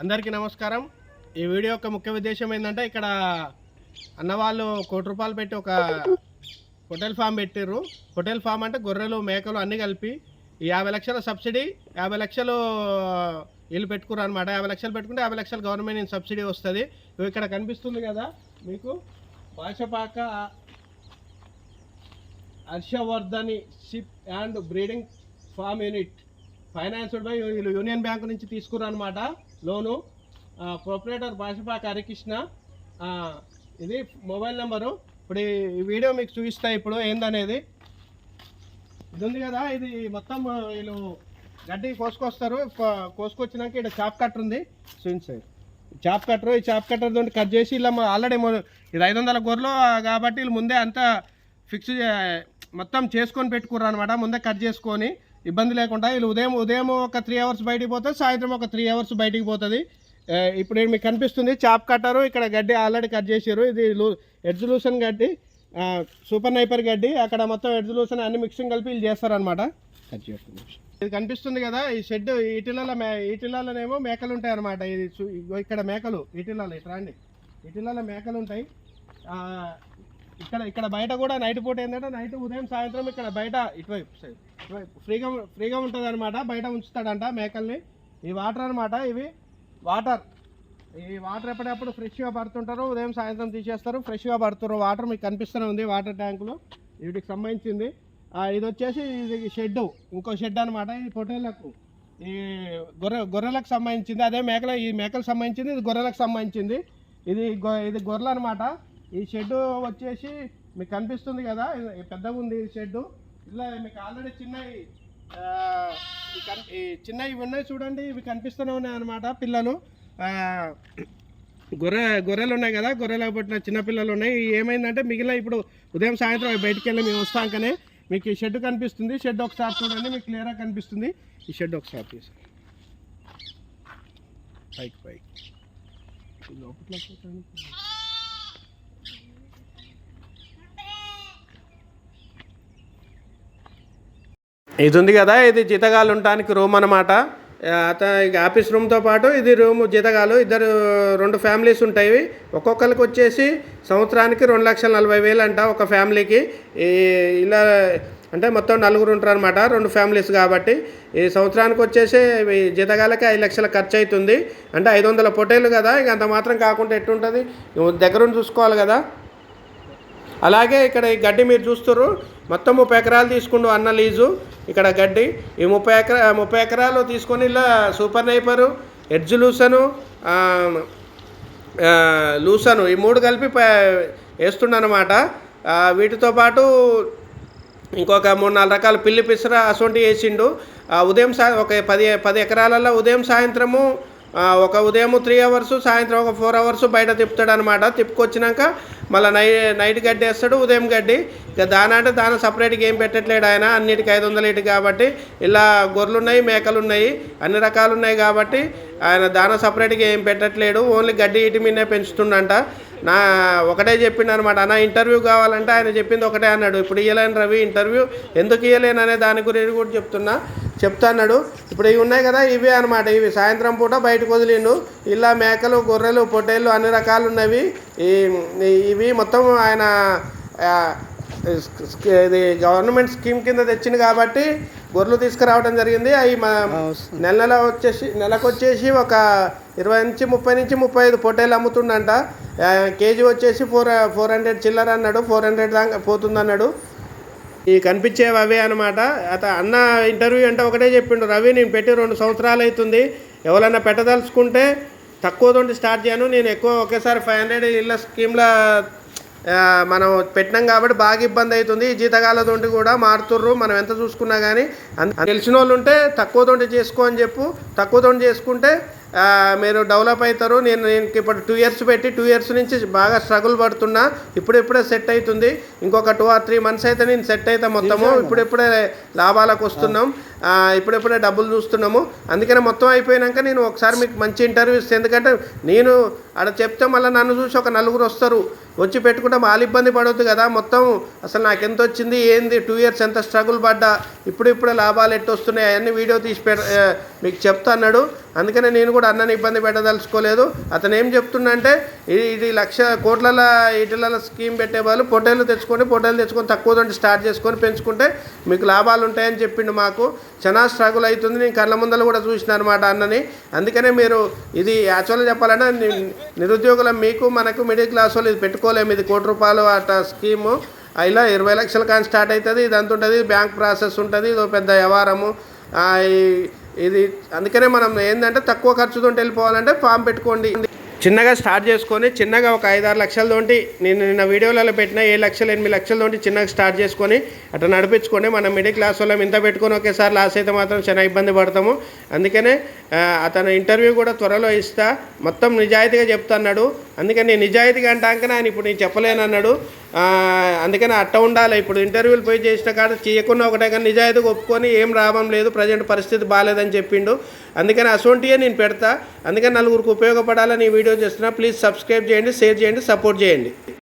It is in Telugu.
అందరికీ నమస్కారం. ఈ వీడియో యొక్క ముఖ్య ఉద్దేశం ఏంటంటే ఇక్కడ అన్నవాళ్ళు కోటి రూపాయలు పెట్టి ఒక హోటల్ ఫామ్ పెట్టారు హోటల్ ఫామ్ అంటే గొర్రెలు మేకలు అన్నీ కలిపి యాభై లక్షల సబ్సిడీ యాభై లక్షలు వీళ్ళు పెట్టుకున్నారు అనమాట యాభై లక్షలు పెట్టుకుంటే యాభై లక్షలు గవర్నమెంట్ సబ్సిడీ వస్తుంది. ఇక్కడ కనిపిస్తుంది కదా మీకు? Bhashapaka Harshavardhani sheep and breeding farm unit. Financed by వీళ్ళు యూనియన్ బ్యాంక్ నుంచి తీసుకున్నారు అనమాట లోను. ప్రొపరేటర్ భాషపాక హరికృష్ణ ఇది మొబైల్ నెంబరు ఇప్పుడు ఈ- వీడియో మీకు చూపిస్తా ఇప్పుడు ఏందనేది. ఇది ఉంది కదా ఇది మొత్తం వీళ్ళు గడ్డి కోసుకొస్తారు. కోసుకొచ్చినాక ఇక్కడ చాప్ కట్టర్ ఉంది. చూడండి చాప్ కట్టరు ఈ చాప్ కట్టర్ తోటి కట్ చేసి ఇలా ఆల్రెడీ ఇది ఐదు వందల గొర్రెలు కాబట్టి వీళ్ళు ముందే అంతా ఫిక్స్ మొత్తం చేసుకొని పెట్టుకుర్రు అనమాట ముందే కట్ చేసుకొని ఇబ్బంది లేకుండా వీళ్ళు ఉదయం ఉదయం ఒక త్రీ అవర్స్ బయటికి పోతుంది సాయంత్రం ఒక త్రీ అవర్స్ బయటికి పోతుంది. ఇప్పుడు మీకు కనిపిస్తుంది? చాప్ కట్టరు ఇక్కడ గడ్డి ఆల్రెడీ కట్ చేసారు ఇది లూ ఎడ్జులూషన్ గడ్డి సూపర్ నైపర్ గడ్డి. అక్కడ మొత్తం ఎడ్జులూషన్ అన్ని మిక్సింగ్ కలిపి వీళ్ళు చేస్తారనమాట ఇది కనిపిస్తుంది కదా ఈ షెడ్ ఈటిలలో మే ఈటిలలోనేమో మేకలు ఉంటాయి అనమాట ఇది ఇక్కడ మేకలు ఈటిలలో ఇట్లా రండి. ఈటిలలో మేకలు ఉంటాయి. ఇక్కడ ఇక్కడ బయట కూడా నైట్ పూట ఏంటంటే నైట్ ఉదయం సాయంత్రం ఇక్కడ బయట ఇటువైపు ఇటువైపు. ఫ్రీగా ఫ్రీగా ఉంటుంది అనమాట బయట ఉంచుతాడంట మేకల్ని. ఈ వాటర్ అనమాట ఇవి వాటర్ ఈ వాటర్ ఎప్పటికప్పుడు ఫ్రెష్గా పడుతుంటారు. ఉదయం సాయంత్రం తీసేస్తారు. ఫ్రెష్గా పడుతున్నారు వాటర్ మీకు కనిపిస్తూనే ఉంది వాటర్ ట్యాంకులు వీటికి సంబంధించింది. ఇది వచ్చేసి ఇది షెడ్ ఇంకో షెడ్ అనమాట ఇది పొటేళ్ళకు ఈ గొర్రె గొర్రెలకు సంబంధించింది. అదే మేకల ఈ మేకలకు సంబంధించింది ఇది గొర్రెలకు సంబంధించింది. ఇది గొ- ఇది గొర్రెలు అనమాట ఈ షెడ్ వచ్చేసి మీకు కనిపిస్తుంది కదా పెద్దగా ఉంది ఈ షెడ్. ఇలా మీకు ఆల్రెడీ చిన్నవి ఈ చిన్నవి ఉన్నాయి చూడండి ఇవి కనిపిస్తూనే ఉన్నాయి అనమాట పిల్లలు. గొర్రె గొర్రెలు ఉన్నాయి కదా గొర్రెలకు పుట్టిన చిన్నపిల్లలు ఉన్నాయి. ఏమైందంటే మిగిలిన ఇప్పుడు ఉదయం సాయంత్రం బయటికి వెళ్ళి మేము వస్తాకనే మీకు ఈ షెడ్ కనిపిస్తుంది. షెడ్ ఒకసారి చూడండి మీకు క్లియర్గా కనిపిస్తుంది. ఈ షెడ్ ఒకసారి తీసి పైకి పైకి. లోపల ఇది ఉంది కదా ఇది జీతగాలు ఉండటానికి రూమ్ అనమాట అత ఇక ఆఫీస్ రూమ్తో పాటు ఇది రూమ్ జీతగాలు ఇద్దరు రెండు ఫ్యామిలీస్ ఉంటాయి. ఒక్కొక్కరికి వచ్చేసి సంవత్సరానికి రెండు లక్షల నలభై వేలు అంట ఒక ఫ్యామిలీకి. ఈ ఇలా అంటే మొత్తం నలుగురు ఉంటారు అనమాట రెండు ఫ్యామిలీస్ కాబట్టి. ఈ సంవత్సరానికి వచ్చేసి జీతగాలకి ఐదు లక్షల ఖర్చు అవుతుంది అంటే ఐదు వందల పొటేలు కదా ఇక అంత మాత్రం కాకుండా ఎట్టుంటుంది? దగ్గరుండి చూసుకోవాలి కదా. అలాగే ఇక్కడ ఈ గడ్డి మీరు చూస్తున్నారు మొత్తం ముప్పై ఎకరాలు తీసుకుండు అన్న లీజు. ఇక్కడ గడ్డి. ఈ ముప్పై ఎకరా ముప్పై ఎకరాలు తీసుకొని ఇలా సూపర్ నైపరు ఎడ్జ్ లూసను లూసను ఈ మూడు కలిపి వేస్తుండనమాట వీటితో పాటు ఇంకొక మూడు నాలుగు రకాల పిల్లి పిసర అసొంటి వేసిండు. ఉదయం సా ఒక పది పది ఎకరాలలో ఉదయం సాయంత్రము ఒక ఉదయం త్రీ అవర్స్ సాయంత్రం ఒక ఫోర్ అవర్స్ బయట తిప్పుతాడు అనమాట తిప్పుకొచ్చినాక మళ్ళీ నై నైట్ గడ్డి వేస్తాడు ఉదయం గడ్డి. ఇక దాన అంటే దాన సపరేట్గా ఏం పెట్టట్లేడు ఆయన. అన్నిటికి ఐదు వందలు ఇటు కాబట్టి ఇలా గొర్రెలు ఉన్నాయి మేకలు ఉన్నాయి అన్ని రకాలు ఉన్నాయి కాబట్టి ఆయన దాన సపరేట్గా ఏం పెట్టట్లేడు. ఓన్లీ గడ్డి ఇటు మీదనే పెంచుతుండంట. నా ఒకటే చెప్పిండు అనమాట నా ఇంటర్వ్యూ కావాలంటే ఆయన చెప్పింది ఒకటే అన్నాడు. ఇప్పుడు ఇవ్వలేను రవి ఇంటర్వ్యూ ఎందుకు ఇవ్వలేను అనే దాని గురించి కూడా చెప్తున్నా చెప్తా అన్నాడు. ఇప్పుడు ఇవి ఉన్నాయి కదా ఇవే అనమాట ఇవి సాయంత్రం పూట బయటకు వదిలిండు. ఇలా మేకలు గొర్రెలు పొట్టేళ్ళు అన్ని రకాలు ఉన్నవి. ఈ ఇవి మొత్తం ఆయన ఇది గవర్నమెంట్ స్కీమ్ కింద తెచ్చింది కాబట్టి గొర్రెలు తీసుకురావడం జరిగింది. అవి మా నెల నెల వచ్చేసి నెలకు వచ్చేసి ఒక ఇరవై నుంచి ముప్పై నుంచి ముప్పై ఐదు పొట్టేలు అమ్ముతుండంట. కేజీ వచ్చేసి ఫోర్ ఫోర్ హండ్రెడ్ చిల్లర అన్నాడు. ఫోర్ హండ్రెడ్ దాకా పోతుంది అన్నాడు ఈ కనిపించేవి అవే అనమాట అత అన్న ఇంటర్వ్యూ అంటే ఒకటే చెప్పిండు రవి నేను పెట్టి రెండు సంవత్సరాలు అవుతుంది. ఎవరైనా పెట్టదలుచుకుంటే తక్కువతోటి స్టార్ట్ చేయను. నేను ఎక్కువ ఒకేసారి ఫైవ్ హండ్రెడ్ ఇళ్ళ స్కీమ్లో మనం పెట్టినాం కాబట్టి బాగా ఇబ్బంది అవుతుంది. జీతకాలతోటి కూడా మారుతుర్రు. మనం ఎంత చూసుకున్నా కానీ తెలిసిన వాళ్ళు ఉంటే తక్కువతోటి చేసుకో అని చెప్పు. తక్కువతోటి చేసుకుంటే మీరు డెవలప్ అవుతారు. నేను నేను ఇప్పుడు టూ ఇయర్స్ పెట్టి టూ ఇయర్స్ నుంచి బాగా స్ట్రగుల్ పడుతున్నా. ఇప్పుడు ఇప్పుడే సెట్ అవుతుంది. ఇంకొక టూ ఆర్ త్రీ మంత్స్ అయితే నేను సెట్ అవుతా మొత్తము. ఇప్పుడు ఇప్పుడే లాభాలకు వస్తున్నాం. ఇప్పుడెప్పుడే డబ్బులు చూస్తున్నాము. అందుకనే మొత్తం అయిపోయినాక నేను ఒకసారి మీకు మంచి ఇంటర్వ్యూ ఇస్తాను ఎందుకంటే నేను ఆడ చెప్తే మళ్ళీ నన్ను చూసి ఒక నలుగురు వస్తారు. వచ్చి పెట్టుకుంటే వాళ్ళు ఇబ్బంది పడవద్దు కదా. మొత్తం అసలు నాకు ఎంత వచ్చింది ఏంది టూ ఇయర్స్ ఎంత స్ట్రగుల్ పడ్డా ఇప్పుడు ఇప్పుడే లాభాలు ఎట్టు వస్తున్నాయి అవన్నీ వీడియో తీసి పెడ మీకు చెప్తా అన్నాడు. అందుకనే నేను కూడా అన్నని ఇబ్బంది పెట్టదలుచుకోలేదు. అతను ఏం చెప్తుండంటే ఇది ఇది లక్ష కోట్ల ఇటుల స్కీమ్ పెట్టే వాళ్ళు పొటేలు తెచ్చుకొని పొటేలు తెచ్చుకొని తక్కువ స్టార్ట్ చేసుకొని పెంచుకుంటే మీకు లాభాలు ఉంటాయని చెప్పిండు మాకు. చాలా స్ట్రగుల్ అవుతుంది. నేను కళ్ళ ముందర కూడా చూసిన అనమాట అన్నని. అందుకనే మీరు ఇది యాక్చువల్గా చెప్పాలంటే నిరుద్యోగుల మీకు మనకు మిడిల్ క్లాస్ వాళ్ళు ఇది పెట్టుకోలేము. ఇది కోటి రూపాయలు అట స్కీము. ఇలా ఇరవై లక్షల కానీ స్టార్ట్ అవుతుంది. ఇదంతా ఉంటుంది. బ్యాంక్ ప్రాసెస్ ఉంటుంది. ఇది పెద్ద వ్యవహారము. ఇది అందుకనే మనం ఏంటంటే తక్కువ ఖర్చుతో వెళ్ళిపోవాలంటే ఫామ్ పెట్టుకోండి. చిన్నగా స్టార్ట్ చేసుకొని చిన్నగా ఒక ఐదారు లక్షలతోటి నేను నిన్న వీడియోలలో పెట్టిన ఏ లక్షలు ఎనిమిది లక్షల తోటి చిన్నగా స్టార్ట్ చేసుకొని అట్లా నడిపించుకొని మనం మిడిల్ క్లాస్ వాళ్ళం ఇంత పెట్టుకొని ఒకేసారి లాస్ అయితే మాత్రం చాలా ఇబ్బంది పడతాము. అందుకనే అతను ఇంటర్వ్యూ కూడా త్వరలో ఇస్తా. మొత్తం నిజాయితీగా చెప్తా అన్నాడు. అందుకని నేను నిజాయితీగా అంటాకనే ఆయన ఇప్పుడు నేను చెప్పలేను అన్నాడు అందుకని అట్ట ఉండాలి. ఇప్పుడు ఇంటర్వ్యూలు పోయి చేసిన కాడ చేయకుండా ఒకటే కానీ నిజాయితీగా ఒప్పుకొని ఏం రావడం లేదు ప్రజెంట్ పరిస్థితి బాగాలేదని చెప్పిండు. అందుకని అసొంటియే నేను పెడతా. అందుకని నలుగురికి ఉపయోగపడాలని ఈ వీడియో చేస్తున్నా. ప్లీజ్ సబ్స్క్రైబ్ చేయండి షేర్ చేయండి సపోర్ట్ చేయండి.